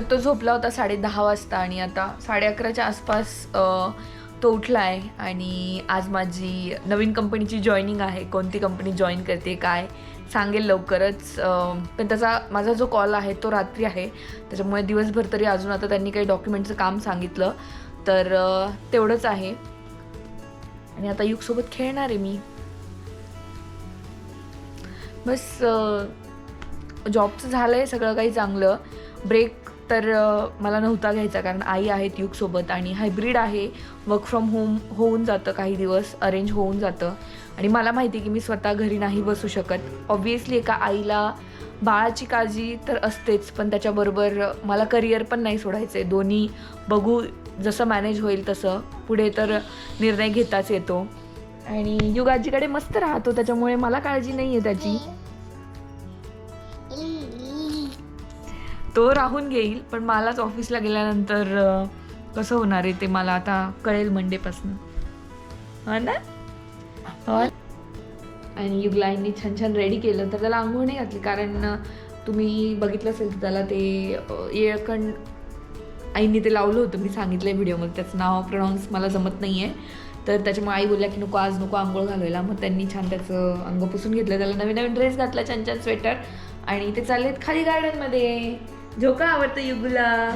तर तो झोपला होता साडे दहा वाजता आणि आता साडे अकराच्या आसपास तो उठला आहे आणि आज माझी नवीन कंपनीची जॉईनिंग आहे. कोणती कंपनी जॉईन करते काय सांगेल लवकरच. पण त्याचा माझा जो कॉल आहे तो रात्री आहे. त्याच्यामुळे दिवसभर तरी अजून आता त्यांनी काही डॉक्युमेंटचं काम सांगितलं. तर तेवढंच आहे. आणि आता युगसोबत खेळणार आहे मी. बस जॉबचं झालं आहे सगळं काही चांगलं. ब्रेक तर मला नव्हता घ्यायचा कारण आई आहेत युगसोबत आणि हायब्रिड आहे. वर्क फ्रॉम होम होऊन जातं काही दिवस अरेंज होऊन जातं. आणि मला माहिती की मी स्वतः घरी नाही बसू शकत. ऑब्वियसली एका आईला बाळाची काळजी तर असतेच पण त्याच्याबरोबर मला करिअर पण नाही सोडायचं आहे दोन्ही बघू जसं मॅनेज होईल तसं. पुढे तर निर्णय घेताच येतो. आणि युग आजीकडे मस्त राहतो त्याच्यामुळे मला काळजी नाही आहे त्याची. तो राहून घेईल पण मलाच ऑफिसला गेल्यानंतर कसं होणार आहे ते मला आता कळेल मंडेपासून हो ना? हो. आणि युगलाईंनी छान छान रेडी केलं तर त्याला आंघोळ नाही घातली कारण तुम्ही बघितलं असेल तर त्याला ते येळकण आईने ते लावलं होतं मी सांगितलं व्हिडिओमध्ये त्याचं नाव प्रोनाऊन्स मला जमत नाही आहे तर त्याच्यामुळे आई बोलल्या की नको आज नको आंघोळ घालवायला मग त्यांनी छान त्याचं अंग पुसून घेतलं त्याला नवीन नवीन ड्रेस घातला छान छान स्वेटर आणि ते चाललेत खाली गार्डनमध्ये झोका आवडतं युगुला.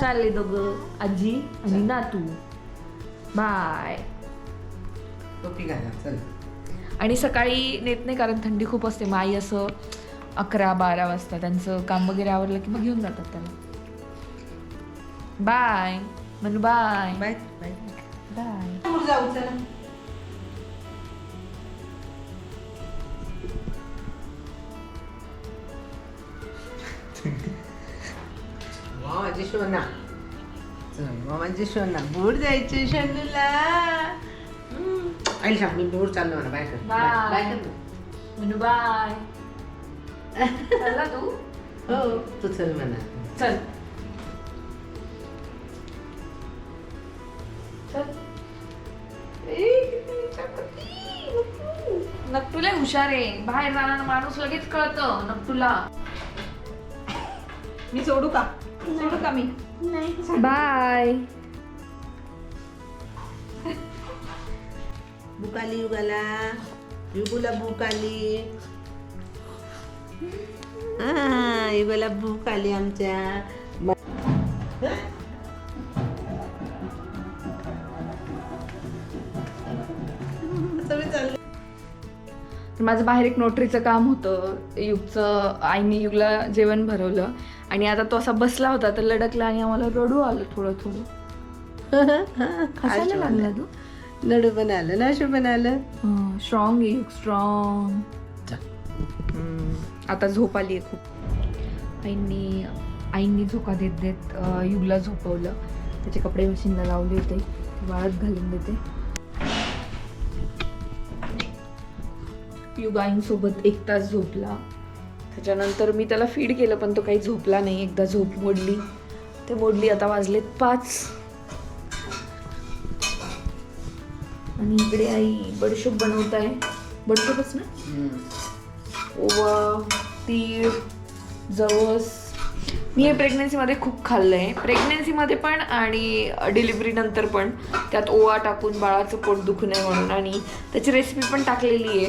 चालले दोघं आजी आणि नातू. बाय. टोपी घाला चल. आणि सकाळी नेत नाही कारण थंडी खूप असते. मग आई असं अकरा बारा वाजता त्यांचं काम वगैरे आवरलं की मग घेऊन जातात त्याला बाय. म्हणू बाय. Bye bye. बाय. समोर जाऊ चला? माझी चल माझी सोना. बोर जायचं शनूला आई सांग मी बोर चाललो म्हणा बाय कर. Bye. बाय कर ना. म्हणू बाय. चालला तू. हो तू चल म्हणा. चल. चल. हुशार आहे. बाहेर जाणारा माणूस लगेच कळतं नक्कूला मी सोडू का? सोडू का मी बाय भूक आली युगाला युगूला भूक आली हा युगाला भूक आली आमच्या. माझं बाहेर एक नोटरीचं काम होतं. युगचं आईने युगला जेवण भरवलं. आणि आता तो असा बसला होता तर लडकला आणि आम्हाला रडू आलं थोडं थोडं. लागला तू. लडू पण आलं नाशू पण आलं? स्ट्रॉंग आहे स्ट्रॉंग. आता झोप आली आहे खूप. आईंनी आईंनी झोका देत देत युगला झोपवलं. त्याचे कपडे मशीनला लावले होते. ते वाळत घालून देते. युग आईंसोबत एक तास झोपला. त्याच्यानंतर मी त्याला फीड केलं पण तो काही झोपला नाही. एकदा झोप मोडली. ते मोडली आता वाजलेत पाच. आणि इकडे आई बडीशोप बनवत आहे बडीशोपच ना. ओवा तीळ जवस. मी हे प्रेग्नन्सीमध्ये खूप खाल्लं आहे प्रेग्नन्सीमध्ये पण आणि डिलिव्हरी नंतर पण त्यात ओवा टाकून बाळाचं पोट दुखू नये म्हणून आणि त्याची रेसिपी पण टाकलेली आहे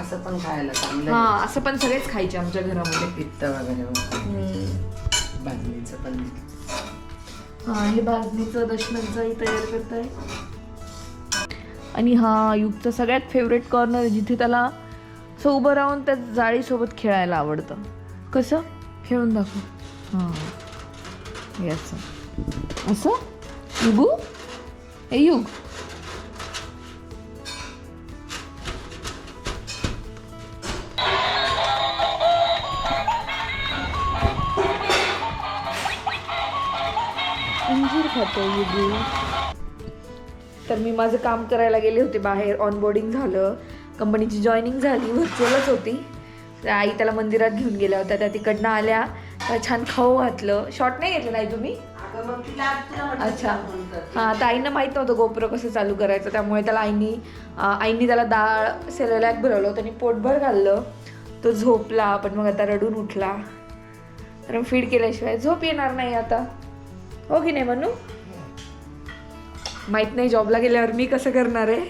असं पण खायला चांगलं हा. असं पण सगळेच खायचे आमच्या घरामध्ये. पित्त वगैरे. भाजणीचं पण. हा हे भाजणीचं दशम्यांचंही तयार करत आहे आणि हा युगचा सगळ्यात फेवरेट कॉर्नर जिथे त्याला असं उभं राहून त्या जाळीसोबत खेळायला आवडतं. कसं? खेळून दाखव. हां. हे असं. असं? युगू हे युग. अंजीर खातो युगू तर मी माझं काम करायला गेले होते बाहेर ऑनबोर्डिंग झालं. कंपनीची जॉईनिंग झाली व्हर्च्युअलच होती. तर आई त्याला मंदिरात घेऊन गेल्या होत्या त्या तिकडनं आल्या. तर छान खाऊ घातलं. शॉर्ट नाही घेतलं नाही तुम्ही? अच्छा. हा तर आईनं माहीत नव्हतं गोप्रो कसं चालू करायचं. त्यामुळे त्याला आईनी आईनी त्याला डाळ सेरेलॅक भरवलं त्यांनी पोटभर खाल्लं. तो झोपला पण मग आता रडून उठला. कारण फीड केल्याशिवाय झोप येणार नाही आता. हो की नाही म्हणू माहीत नाही जॉबला गेल्यावर मी कसं करणार आहे?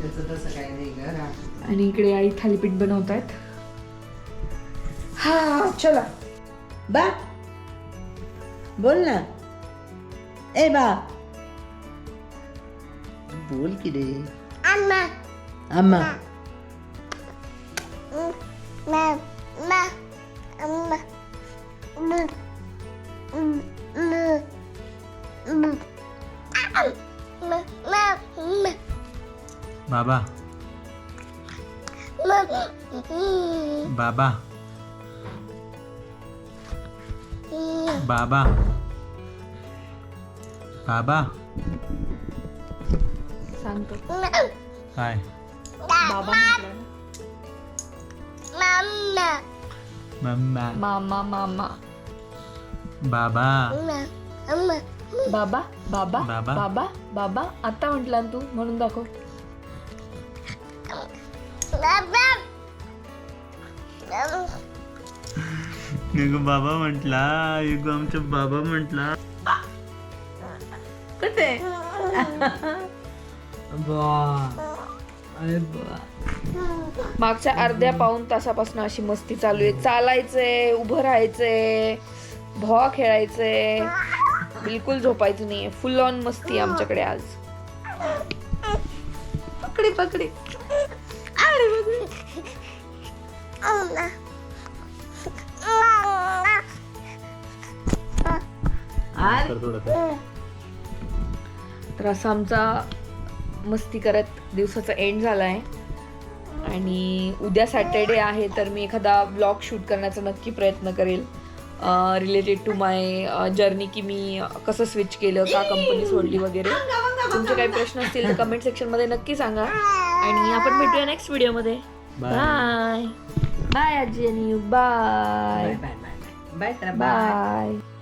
त्याचं तसं काही नाही ग आणि इकडे आई थालीपीठ बनवत आहेत हा चला. बा. बोल ना. ए बा. बोल की रे. आम्हा बाबा. बाबा. बाबा. बाबा. सांगतो. काय? बाबा म्हटलं ना. मम्मा मामा मामा. बाबा. बाबा बाबा बाबा. बाबा बाबा. आता म्हटला ना तू म्हणून दाखव. बाबा. म्हटला युगो आमचा बाबा म्हटला. कुठे? मागच्या अर्ध्या पाऊन तासापासून अशी मस्ती चालू आहे. चालायचंय उभं राहायचंय भॉ खेळायचंय. बिलकुल झोपायचं नाहीये. फुल ऑन मस्ती आहे आमच्याकडे आज. पकडी पकडी. तर असा आमचा मस्ती करत दिवसाचा एंड झाला आहे आणि उद्या सॅटर्डे आहे तर मी एखादा ब्लॉग शूट करण्याचा नक्की प्रयत्न करेल. रिलेटेड टू माय जर्नी की मी कसं स्विच केलं का कंपनी सोडली वगैरे. तुमचे काही प्रश्न असतील तर कमेंट सेक्शनमध्ये नक्की सांगा. आणि आपण भेटूया नेक्स्ट व्हिडिओमध्ये Bye. बाय बाय आजी आणि bye bye bye bye bye bye bye